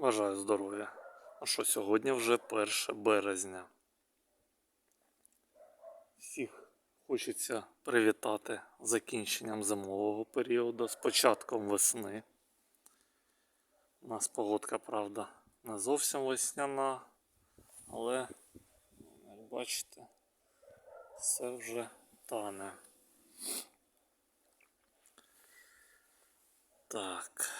Бажаю здоров'я. А що сьогодні вже 1 березня. Всіх хочеться привітати закінченням зимового періоду, з початком весни. У нас погодка, правда, не зовсім весняна, але, як бачите, все вже тане. Так.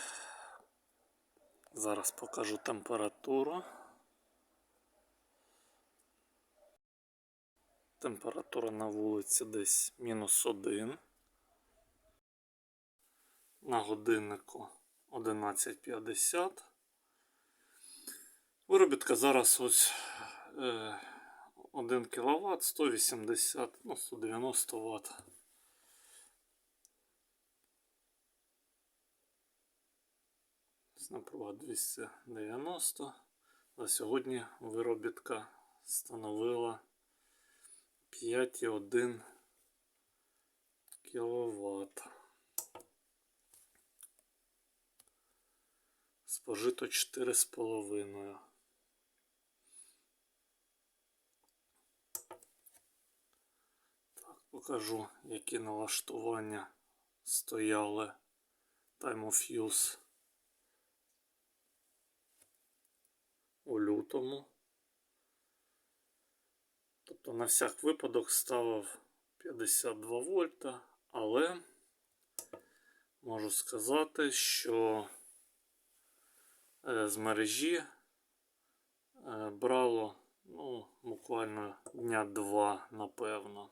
Зараз покажу температуру. Температура на вулиці десь мінус один. На годиннику 11.50. Виробітка зараз ось е, 1 кВт, 180, ну 190 Вт. Напруга 290. А сьогодні виробітка становила 5,1 кВт. Спожито 4,5. Так, покажу, які налаштування стояли Time of Use. У лютому. Тобто на всяк випадок ставив 52 вольта, але можу сказати, що е, з мережі е, брало ну, буквально дня два, напевно.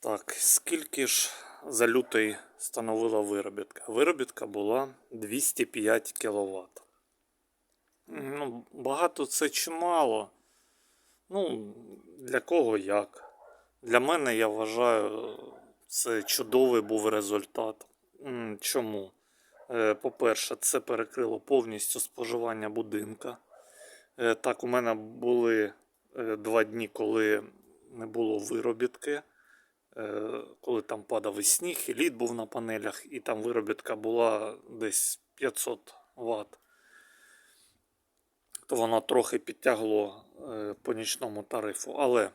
Так, скільки ж за лютий становила виробітка? Виробітка була 205 кВт. Ну, багато це чи мало. Ну, для кого як. Для мене я вважаю, це чудовий був результат. Чому? Е, По-перше, це перекрило повністю споживання будинка. Е, Так, у мене були е, два дні, коли не було виробітки. Е, коли там падав і сніг, і лід був на панелях, і там виробітка була десь 500 Вт, то воно трохи підтягло е, по нічному тарифу. Але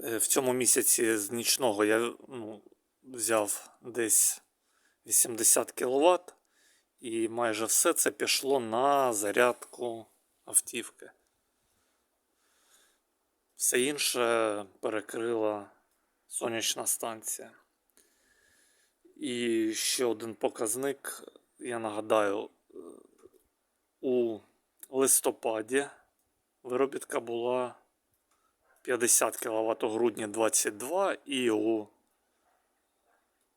е, в цьому місяці з нічного я ну, взяв десь 80 кВт, і майже все це пішло на зарядку автівки. Все інше перекрила сонячна станція. І ще один показник, я нагадаю, у листопаді виробітка була 50 кВт у грудні 22 і у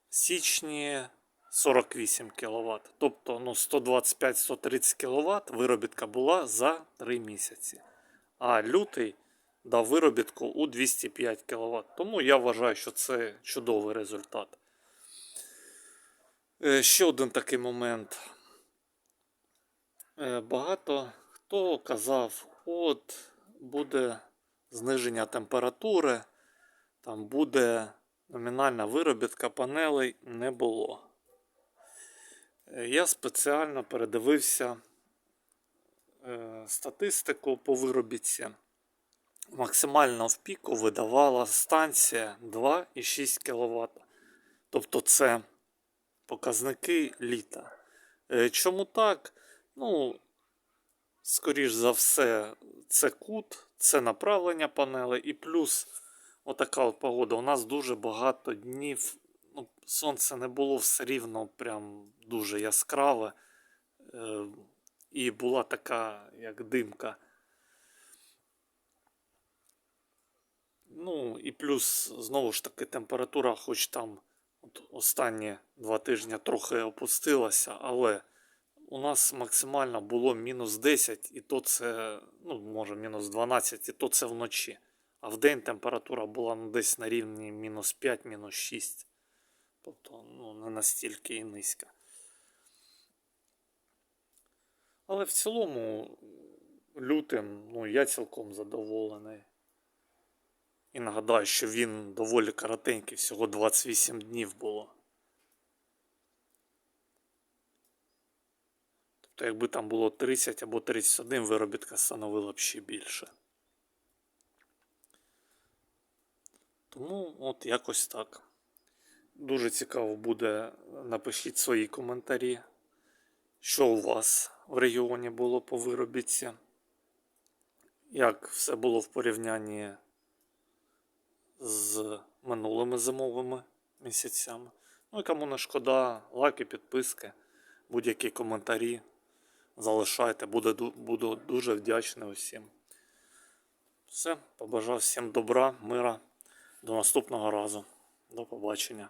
січні 48 кВт. Тобто ну, 125-130 кВт виробітка була за 3 місяці. А лютий дав виробітку у 205 кВт. Тому я вважаю, що це чудовий результат. Е, Ще один такий момент. Е, Багато хто казав, от буде зниження температури, там буде номінальна виробітка панелей не було. Е, Я спеціально передивився статистику по виробітці. Максимально в піку видавала станція 2,6 кВт. Тобто це показники літа. Е, Чому так? Ну, скоріш за все, це кут, це направлення панелей і плюс отака от погода. У нас дуже багато днів. Ну, Сонце не було все рівно прям дуже яскраве. Е, І була така, як димка. Ну і плюс, знову ж таки, температура, хоч там от останні два тижні трохи опустилася, але у нас максимально було мінус 10, і то це, ну, може, мінус 12, і то це вночі. А в день температура була ну, десь на рівні мінус 5, мінус 6. Тобто ну, не настільки і низька. Але в цілому лютим ну, я цілком задоволений. І нагадаю, що він доволі коротенький, всього 28 днів було. Тобто, якби там було 30 або 31, виробітка становила б ще більше. Тому от якось так. Дуже цікаво буде, напишіть свої коментарі, що у вас в регіоні було по виробітці, як все було в порівнянні з минулими зимовими місяцями. Ну і кому не шкода, лайки, підписки, будь-які коментарі залишайте. Буду, буду дуже вдячний усім. Все, побажав всім добра, мира. До наступного разу. До побачення.